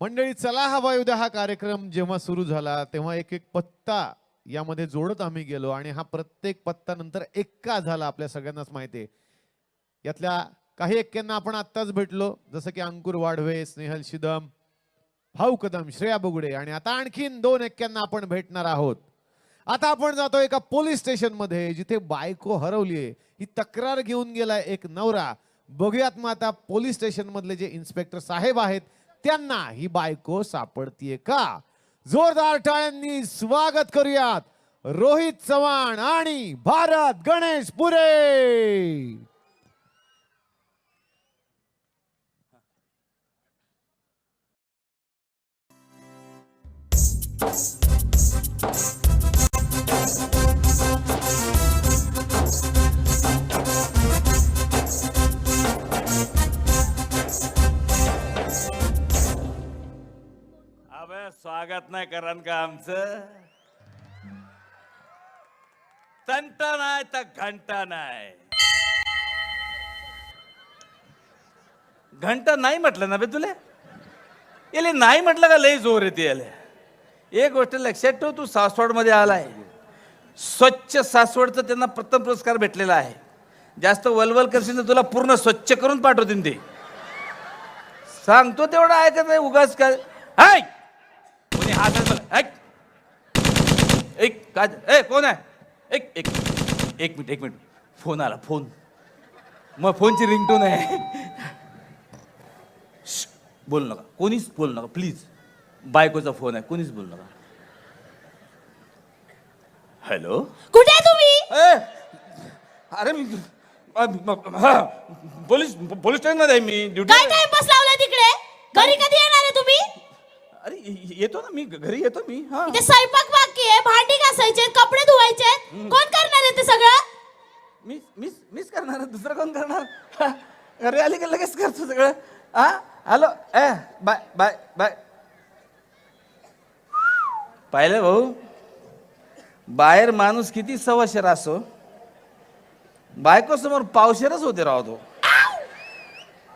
मंडळी चला हवा उद्या हा कार्यक्रम जेव्हा सुरू झाला तेव्हा एक एक पत्ता यामध्ये जोडत आम्ही गेलो आणि हा प्रत्येक पत्ता नंतर एक्का झाला आपल्या सगळ्यांनाच माहिती आहे. यातल्या काही एक्क्यांना आपण आत्ताच भेटलो जसं की अंकुर वाढवे स्नेहल शिदम भाऊ कदम श्रेया बुगडे आणि आता आणखीन दोन एक्क्यांना आपण भेटणार आहोत. आता आपण जातो एका पोलीस स्टेशनमध्ये जिथे बायको हरवलीये ही तक्रार घेऊन गेलाय एक नवरा. बघूयात मग आता पोलीस स्टेशन मधले जे इन्स्पेक्टर साहेब आहेत त्यांना ही बायको सापडतीये का? जोरदार टाळ्यांनी स्वागत करूयात. रोहित चव्हाण आणि भारत गणेश पुरे. स्वागत नाही कारण का आमचं? तंट नाही तर घंटा नाही. घंटा नाही म्हटलं ना बे तुले? याले नाही म्हटलं का लई जोर येते याले? एक गोष्ट लक्षात ठेव तू सासवडमध्ये आलाय. स्वच्छ सासवडचा त्यांना प्रथम पुरस्कार भेटलेला आहे. जास्त वलवल करशील तर तुला पूर्ण स्वच्छ करून पाठवतील ते. सांगतो तेवढं ऐकत नाही उगाच काय हाय कोणी हात आहे बघ. एक. काय ए कोण आहे? एक एक. एक मिनिट एक मिनिट. फोन आला फोन. मग फोनची रिंगटोन आहे. बोलू नका. कोणीच बोलू नका. प्लीज. बायकोचा फोन आहे. कोणीच बोलू नका. हॅलो? कुठे आहे तुम्ही? ए! अरे मी पोलीस पोलीस स्टेशनमध्ये आहे मी. ड्युटी काय टाइमपास लावलाय तिकडे? घरी कधी येणार आहे तुम्ही? अरे ये- येतो ना मी घरी येतो मी. हा. इथे स्वयंपाक बाकी आहे भांडी घासायचे कपडे धुवायचे. कोण करणार आहे ते सगळं? मीच मीच मीच करणार दुसरं कोण करणार? हा, घरी आली की लगेच करतो सगळं. हा? हॅलो ए बाय बाय बाय. पाहिलं भाऊ? बाहेर माणूस किती सवशर असो बायको समोर पावशेरच होते राव तो.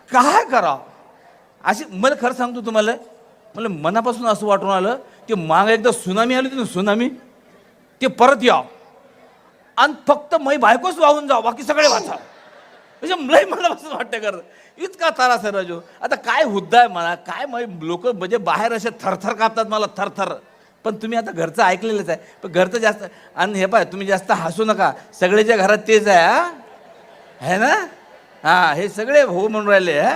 काय कराव अशी मला खरं सांगतो तुम्हाला मला मनापासून असं वाटून आलं की माग एकदा सुनामी आली होती ना सुनामी ते परत याव आणि फक्त मै बायकोच वाहून जाव बाकी सगळे वाचा. म्हणजे लय मला असं वाटतं कर इतका तारा सर राजू. आता काय हुद्दा आहे मला काय मै लोक म्हणजे बाहेर असे थरथर कापतात मला थरथर. पण तुम्ही आता घरचं ऐकलेलंच आहे. पण घरचं जास्त आणि हे पाय तुम्ही जास्त हसू नका. सगळेच्या घरात तेच आहे हा? है ना? हा हे सगळे हो म्हणून राहिले हा?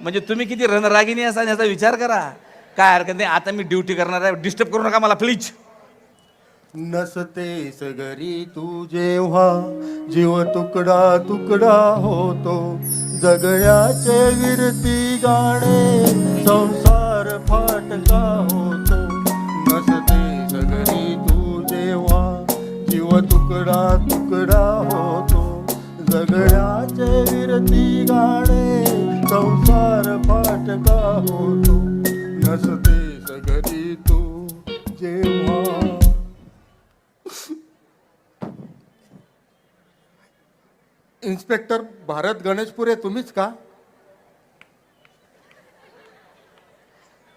म्हणजे तुम्ही किती रणरागिनी असाल याचा विचार करा. काय हरकत नाही आता मी ड्युटी करणार आहे. डिस्टर्ब करू नका मला प्लीज नसते सगरी तू जेव्हा जीव तुकडा तुकडा होतो. जगण्याचे विरती गाणे संसार फाटका होतो. नसते सगरी तू जेव्हा जीव तुकडा तुकडा होतो. जगण्याचे विरती गाणे संसार फाटका होतो. इन्स्पेक्टर भारत गणेशपुरे तुम्हीच का?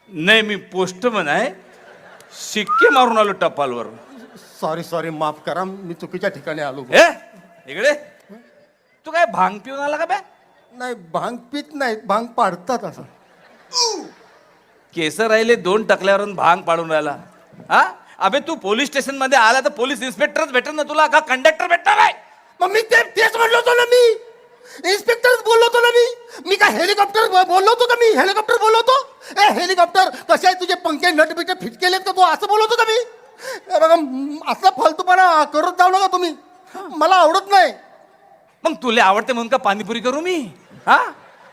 नाही मी पोस्टमन आहे शिक्के मारून आलो टपालवर. सॉरी सॉरी माफ करा मी चुकीच्या ठिकाणी आलो. ए इकडे. तू काय भांग पिऊन आला का बे? नाही भांग पित नाहीत भांग पाडतात असं. केस राहिले दोन टकल्यावरून भांग पाडून राहिला. हा? अबे तू पोलीस स्टेशनमध्ये आला तर पोलीस इन्स्पेक्टरच भेटेल ना तुला का कंडक्टर भेटणार आहे? मग मी ते तेच म्हणलो होतो ना मी. इन्स्पेक्टर बोललो होतो ना मी. मी काय हेलिकॉप्टर बोललो होतो का मी? हेलिकॉप्टर बोललो होतो? ए हेलिकॉप्टर कसे आहे तुझे पंखे नट बिट फिट केलेत का तू? असं बोलत का मी? बघा असं फालतूपणा करत जाऊ नका तुम्ही. मला आवडत नाही. मग तुला आवडते म्हणून का पाणीपुरी करू मी? हा?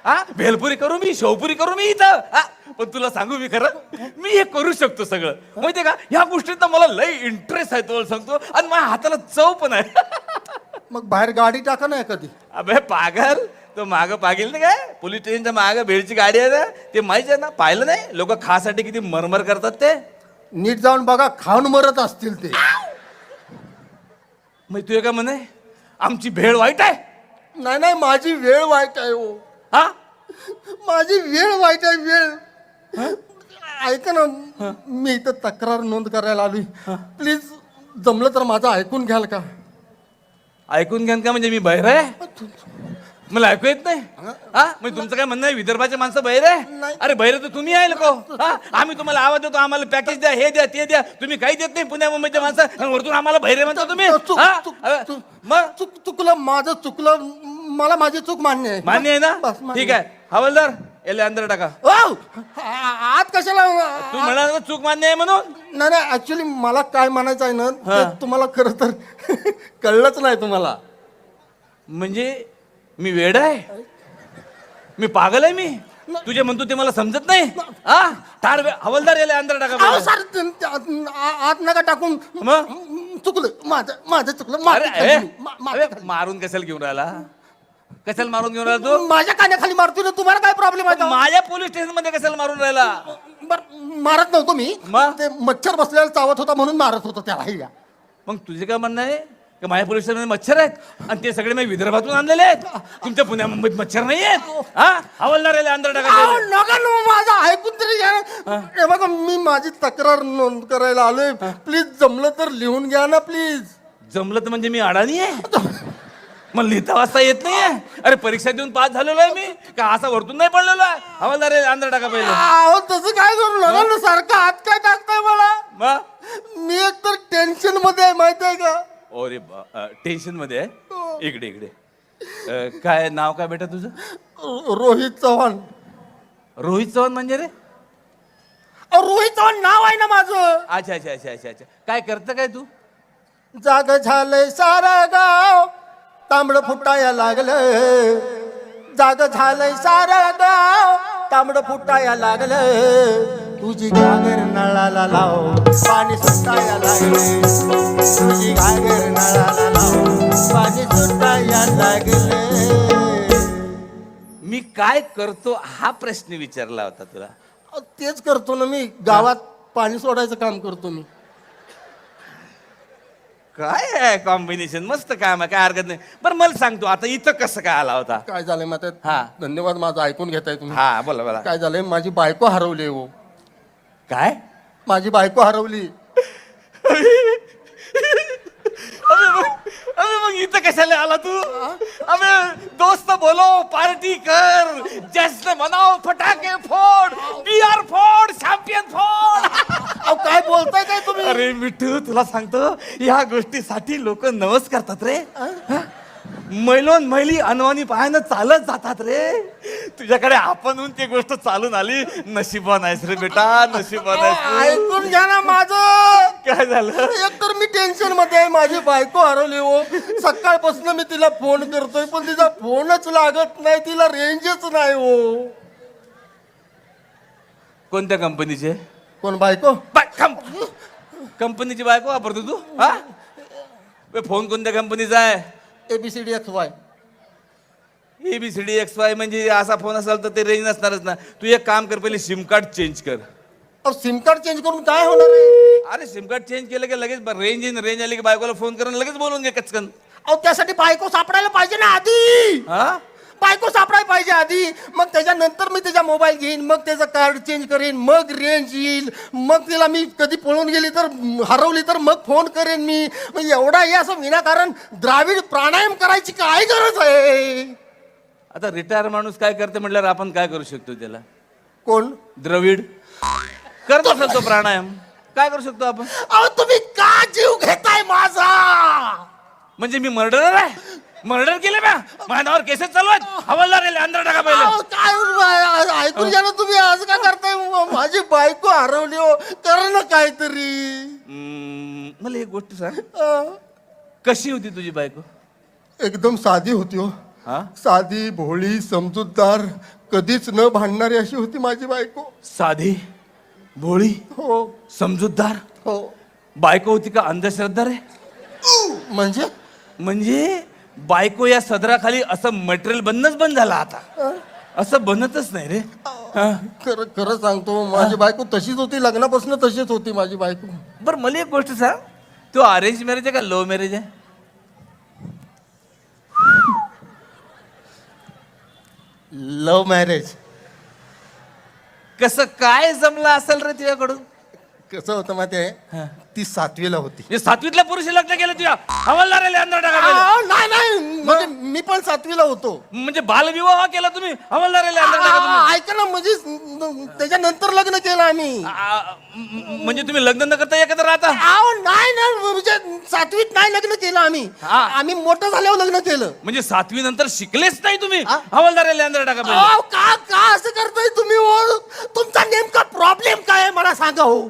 हा? भेलपुरी करू मी? शेवपुरी करू मी इथं? हा? पण तुला सांगू मी खरं? मी हे करू शकतो सगळं. माहितीये का? ह्या गोष्टीत मला लय इंटरेस्ट आहे तुला सांगतो. आणि माझ्या हाताला चव पण आहे. मग बाहेर गाडी टाका ना कधी अबे पागल. तो माग पागेल ना काय? पोलीस स्टेशनच्या माग भेळची गाडी आहे ना ते माहिती आहे ना? पाहिलं नाही? लोक खासाठी किती मरमर करतात ते? नीट जाऊन बघा खाऊन मरत असतील ते. मग तू का म्हणे? आमची भेळ वाईट आहे? नाही नाही माझी वेळ वाईट आहे हो. हा? माझी वेळ वाईट आहे वेळ. ऐका ना मी इथं तक्रार नोंद करायला आली प्लीज जमलं तर माझं ऐकून घ्याल का? ऐकून घ्यान का म्हणजे मी बहिर आहे? मला ऐकू येत नाही? हा? म्हणजे तुमचं काय म्हणणं आहे? विदर्भाचे माणसं बहिर आहे. अरे बहिर तर तुम्ही आहे लोक. हा? आम्ही तुम्हाला आवाज देतो आम्हाला पॅकेज द्या हे द्या ते द्या. तुम्ही काही देत नाही पुण्या मुंबईच्या माणसं. आणि वरतून आम्हाला बहिरे म्हणता तुम्ही? चूक- हा? चूक- अरे, चूक- मग? चूक चुकलं माझं चुकलं मला माझी चूक मान्य आहे. मान्य आहे ना? मान्य. ठीक आहे. हवालदार याला अंदर टाका वाव! आ- आत कशाला तू म्हणाला ना चूक मान्य आहे म्हणून नाही नाही ऍक्च्युली मला काय म्हणायचं आहे ना ते तुम्हाला खरं तर कळलंच नाही तुम्हाला म्हणजे मी वेड आहे मी पागल आहे मी तुझे म्हणतो ते मला समजत नाही हा ठार वे- हवालदार याला अंदर टाका अहो. सर आत- आ- आत नका टाकून मग? चुकलं माझं माझं चुकलं अरे माफी ए, खाली. मा- माफी अरे, खाली. मारून कशाला घेऊन राहिला कशाला मारून घेऊन राहिला तू? माझ्या कानाखाली मारतोय ना तुम्हाला काय प्रॉब्लेम आहे? माझ्या पोलीस स्टेशनमध्ये कशाला मारून राहिला? बरं, मारत नव्हतो मी. मग? ते मच्छर बसलेला चावत होता म्हणून मारत होतो त्याला हे घ्या. मग तुझे काय म्हणणं आहे? की माझ्या पोलीस स्टेशन मच्छर आहेत? आणि ते सगळे मी विदर्भातून आणलेले आहेत? तुमच्या पुण्या मुंबईत मच्छर नाही आहेत? हा? हवालदार अंदर अहो, टाका नका ना माझं ऐकून तरी घ्या. ना. हे बघा मी माझी तक्रार नोंद करायला आलोय. प्लीज जमलं तर लिहून घ्या ना प्लीज जमलं तर म्हणजे मी अडाणी आहे? मला लिहिता वाचता येत नाहीये. अरे परीक्षा देऊन पास झालेलो आहे मी. का असा वरतून नाही पडलेलो आहे? हवालदार अंदर टाका पहिले. अहो तसं काय करू? नका ना सारखं हात काय टाकताय मला? मग? मी एक तर टेन्शनमध्ये आहे माहिती आहे का? अरे टेन्शनमध्ये आहे? इकडे इकडे. अ, काय नाव काय बेटा तुझं? रो- रोहित चव्हाण. रोहित चव्हाण म्हणजे रे? अहो, रोहित चव्हाण नाव आहे ना माझं. अच्छा अच्छा अच्छा अच्छा अच्छा. काय करतं काय तू? जाग झालंय सारा गाव. तांबड फुटाया लागलं. जाग झालंय सारा गाव तांबड फुटाया लागलं. तुझी घागर नळाला लाव पाणी सुटाया लागले. तुझी घागर नळाला लाव पाणी सुटाया लागले. मी काय करतो हा प्रश्न विचारला होता तुला? अहो, तेच करतो ना मी. गावात पाणी सोडायचं काम करतो मी. काय आहे कॉम्बिनेशन मस्त काम आहे काय हरकत नाही. बरं मला सांगतो आता इथं कसं काय आला होता? काय झालंय माहिती हा. धन्यवाद माझं ऐकून घेताय तुम्ही. हा बोला बोला. काय झालंय? माझी बायको हरवली हो. काय? माझी बायको हरवली अबे मग अबे मग इथं कशाला आला तू? अबे दोस्त बोलो पार्टी कर. जश्न मनाव फटाके फोड. बियर फोड चॅम्पियन फोड. अहो काय बोलताय काय तुम्ही? अरे मिठू तुला सांगतो या गोष्टीसाठी लोक नवस करतात रे. मैलोन मैली अनवानी पायानं चालत जातात रे. तुझ्याकडे आपणहून ती गोष्ट चालून आली. नशिबान आहेस रे बेटा नशिबान आहेस तू. ऐकून घ्या ना माझं. काय झालं? एक तर मी टेन्शनमध्ये आहे माझी बायको हरवली हो. सकाळपासून मी तिला फोन करतोय पण तिचा फोनच लागत नाही तिला रेंजच नाही हो. कोणत्या कंपनीचे कोण बायको? कंपनीची बायको वापरतो तू? हा? बे, फोन कोणत्या कंपनीचा आहे? A B C D X Y A B C D X Y म्हणजे असा फोन असेल तर ते रेंज नसणारच ना. तू एक काम कर पहिले सिम कार्ड चेंज कर. अहो सिम कार्ड चेंज करून काय होणार आहे? अरे सिम कार्ड चेंज केलं की लगेच रेंज येईन रेंज आली की बायकोला फोन करून लगेच बोलून घे कचकन. अहो त्यासाठी बायको सापडायला पाहिजे ना आधी. हा? बायको सापडायला पाहिजे आधी. मग त्याच्यानंतर मी त्याचा मोबाईल घेईन मग त्याचं कार्ड चेंज करेन मग रेंज येईल. मग तिला मी कधी पळून गेली तर म, हरवली तर मग फोन करेन मी. मग एवढा हे असं विनाकारण द्राविड प्राणायाम करायची काय गरज आहे? आता रिटायर माणूस काय करते म्हटल्यावर आपण काय करू शकतो त्याला? कोण? द्रविड. करत असेल तो प्राणायाम? काय करू शकतो आपण? अहो तुम्ही का जीव घेताय माझा? म्हणजे मी मर्डरर आहे? मर्डर केले म्या माझ्या नावावर केसेस चालू आहेत. हवालदार याला अंदर टाका पहिले. अहो, काय आ- ऐकून घ्या ना तुम्ही असं का करताय? म- माझी बायको हरवली हो. कर ना काहीतरी. हम्म, मला एक गोष्ट सांग. अं, कशी होती तुझी बायको? एकदम साधी होती हो. हा? साधी भोळी समजूतदार. कधीच न भांडणारी अशी होती माझी बायको. साधी? भोळी हो. समजूतदार हो. बायको होती का अंधश्रद्धा रे? म्हणजे? म्हणजे बायको या सदराखाली असं मटेरियल बनणंच बंद झालं आता. असं बनतच नाही रे. हा. खरं खरं सांगतो माझी बायको तशीच होती लग्नापासून तशीच होती माझी बायको. बरं मला एक गोष्ट सांग. तू अरेंज मॅरेज आहे का लव्ह मॅरेज आहे? लव्ह मॅरेज कसं काय जमलं असेल रे तुझ्याकडून? कसं होतं माहिती आहे ती सातवीला होती. हे सातवीतल्या पुरुषी लग्न केलं तुझ्या? हवालदार आले अंदर टाका पहिले. आ, नाही नाही. म्हणजे मी पण सातवीला होतो. म्हणजे बालविवाह केला तुम्ही? हवालदार आले अंदर टाका तुम्ही आ, ऐका ना म्हणजे त्याच्यानंतर लग्न केलं आम्ही. आ, म- म्हणजे तुम्ही लग्न न करता एकत्र राहता? आहो, नाही नाही. म्हणजे सातवीत नाही लग्न केलं आम्ही. हा. आम्ही मोठं झाल्यावर लग्न केलं. म्हणजे सातवी नंतर शिकलेच नाही तुम्ही? आ? हवालदार आले अंदर टाका पहिले. अहो, का का असं करताय तुम्ही हो? तुमचा नेमका प्रॉब्लेम काय आहे मला सांगा हो.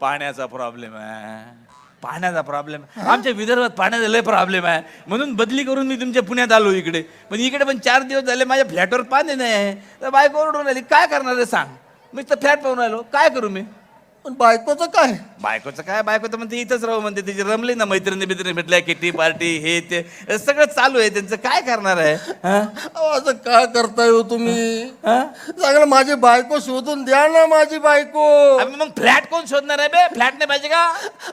पाण्याचा प्रॉब्लेम आहे. पाण्याचा प्रॉब्लेम आमच्या विदर्भात पाण्याचा लय प्रॉब्लेम आहे. म्हणून बदली करून मी तुमच्या पुण्यात आलो इकडे. पण इकडे पण चार दिवस झाले माझ्या फ्लॅटवर पाणी नाही आहे. तर बायको ओरडून राहिली काय करणार आहे सांग? मी तर फ्लॅट पाहून आलो काय करू मी? पण बायकोचं काय? बायकोचं काय? बायको तर म्हणते इथंच राहू म्हणते तिची रमली ना मैत्रिणी बित्रिणी भेटल्या किटी पार्टी हे ते सगळं चालू आहे. त्यांचं काय करणार आहे? हा? अहो, असं का करताय हो तुम्ही? हा? चांगलं माझी बायको शोधून द्या ना माझी बायको. अबे मग फ्लॅट कोण शोधणार आहे बे? फ्लॅट नाही पाहिजे का?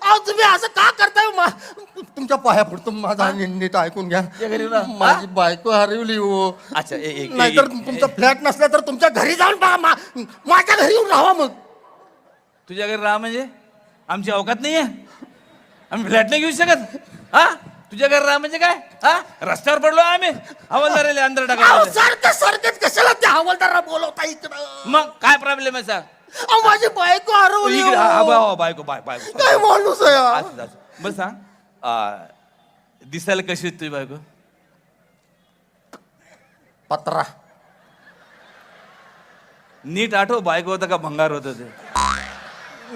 अहो तुम्ही असं का करताय? मा- तुमच्या पाया पडतो माझा नीट ऐकून घ्या. ये घरी ना. माझी बायको हरवली हो. अच्छा ए- ए- नाहीतर ए- तुमचा फ्लॅट नसला तर तुमच्या घरी जाऊन पहा मा- माझ्या घरी येऊन राहा मग. तुझ्या घरी राहा म्हणजे? आमची अवकात नाहीये. आम्ही फ्लॅट नाही घेऊ शकत. हा? तुझ्या घरी राहा म्हणजे काय? हा? रस्त्यावर पडलो आम्ही. हवालदार आले अंदर अहो, सारखं सारखंच कशाला त्या हवालदाराला बोलवता इकडं? मग काय प्रॉब्लेम आहे सांग अहो, माझी बायको हरवली इकडे हा, हा, हो. बायको बाय बायको काय माणूस आहे हा? असं- असं. बरं सांग. आ, दिसायला कशी आहे तुझी बायको? पत्रा. नीट आठव बायको होतं का भंगार होतं ते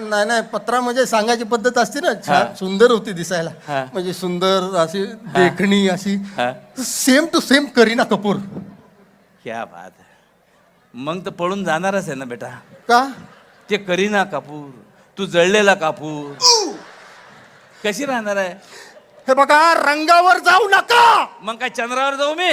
नाही नाही पत्रा म्हणजे सांगायची पद्धत असते ना छान. सुंदर होती दिसायला. हा. म्हणजे सुंदर अशी देखणी अशी हा. Same to same Kareena Kapoor. क्या बात मग तर पळून जाणारच आहे ना बेटा. का? ते करीना कापूर तू जळलेला कापूर. कशी राहणार आहे? हे बघा रंगावर जाऊ नका. मग काय चंद्रावर जाऊ मी?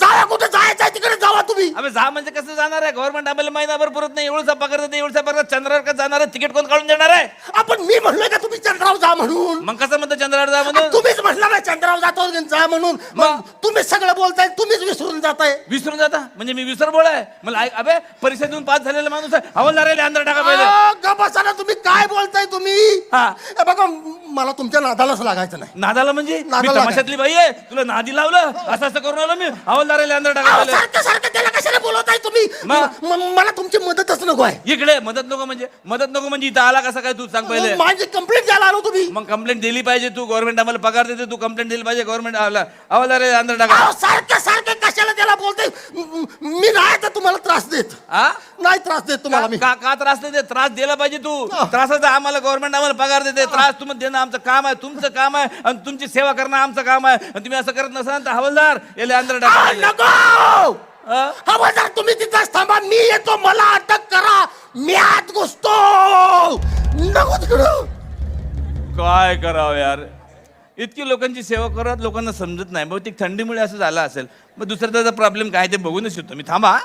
जावा कुठे? जायचं तिकडे जावा तुम्ही. अबे जा म्हणजे कसं जाणार आहे? गव्हर्नमेंट आम्हाला महिनाभर पुरत नाही. एवढसा पगार देते एवढसा पगार चंद्रावर का जाणार आहे? तिकीट कोण काढून देणार आहे? आपण मी म्हणलोय का तुम्ही चंद्रावर जा म्हणून? मग कसं म्हणतो चंद्रावर जा म्हणून? तुम्हीच म्हटलं ना चंद्रावर जातो जा म्हणून. मग तुम्हीच सगळं बोलताय तुम्हीच विसरून जाताय. विसरून जाता? म्हणजे मी विसर आहे मला ऐक- अबे परीक्षा देऊन पास झालेला माणूस आहे. हवालदार आहे अंदर टाका पहिले. अहो, गप्प बसा ना तुम्ही. काय बोलताय तुम्ही? हा. हे बघा मला तुमच्या नादालाच लागायचं नाही. नादाला म्हणजे? मी नादाला काय? तमाशातली बाई आहे. तुला नादी लावलं? असं असं करून आलो मी. हवालदार आहे अंदर टाका अहो, पहिले सारखं सारखं त्याला कशाला बोलवताय तुम्ही? मग? म- म- मला तुमची मदतच नको आहे. इकडे मदत नको म्हणजे मदत नको म्हणजे इथं आला कसा काय तू सांग पहिले. माझी कंप्लेंट द्यायला आलो तुम्ही. मग कंप्लेंट दिली पाहिजे तू गव्हर्नमेंट आम्हाला पगार देते तू कंप्लेंट दिली पाहिजे गव्हर्नमेंट हवालदार आहे अंदर टाका. अहो, सारखं सारखं कशाला त्याला बोलताय म- म- मी नाही तर तुम्हाला त्रास देत. हा नाही त्रास देत तुम्हाला मी. का का त्रास देत? त्रास दिला पाहिजे तू. त्रासाचा आम्हाला गव्हर्नमेंट आम्हाला पगार देते. त्रास तुम्ही देणं आमचं काम आहे तुमचं काम आहे आणि तुमची सेवा करणं आमचं काम आहे. आणि तुम्ही असं करत नसाल तर हवालदार याला अंदर टाका अहो, पाहिजे. नको! हा? हवालदार तुम्ही तिथंच थांबा मी येतो मला अटक करा. मी आत घुसतो. नको तिकडं. काय करावं यार? इतकी लोकांची सेवा करत लोकांना समजत नाही. बहुतेक थंडीमुळे असं झालं असेल. मग दुसऱ्या त्याचा प्रॉब्लेम काय ते बघूनच येतो. मी थांबा